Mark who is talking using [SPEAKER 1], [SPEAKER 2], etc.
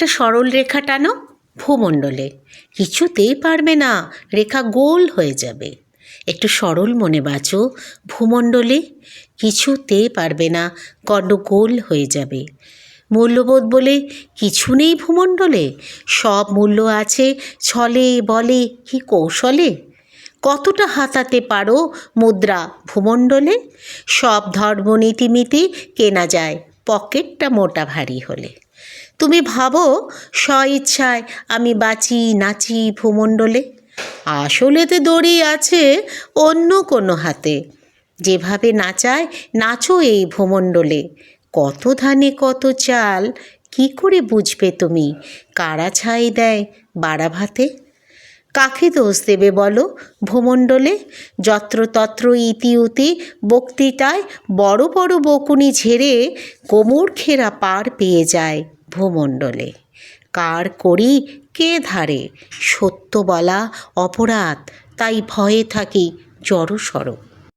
[SPEAKER 1] একটা সরল রেখা টানো ভূমণ্ডলে। কিছুতেই পারবে না, রেখা গোল হয়ে যাবে। একটু সরল মনে বাঁচো ভূমণ্ডলে, কিছুতেই পারবে না গণ্ডগোল হয়ে যাবে। মূল্যবোধ বলে কিছু নেই ভূমণ্ডলে, সব মূল্য আছে ছলে বলে কি কৌশলে? কতটা হাতাতে পারো মুদ্রা ভূমণ্ডলে? সব ধর্মনীতিমিতি কেনা যায় পকেটটা মোটা ভারী হলে। তুমি ভাবো ইচ্ছায় আমি বাঁচি, নাচি ভূমণ্ডলে। আসলেতে দড়ি আছে অন্য কোনো হাতে। যেভাবে নাচায়, নাচো এই ভূমণ্ডলে। কত ধানে কত চাল, কি করে বুঝবে তুমি? কারা ছাই দেয় বাড়া ভাতে কাকে দোষ দেবে বলো? ভূমণ্ডলে যত্রতত্র ইতিউতি বক্তৃতায় বড় বড় বকুনি ঝেড়ে কোমর খেরা পার পেয়ে যায় ভূমণ্ডলে। কার করি কে ধারে? সত্য বলা অপরাধ, তাই ভয়ে থাকি জড়সড়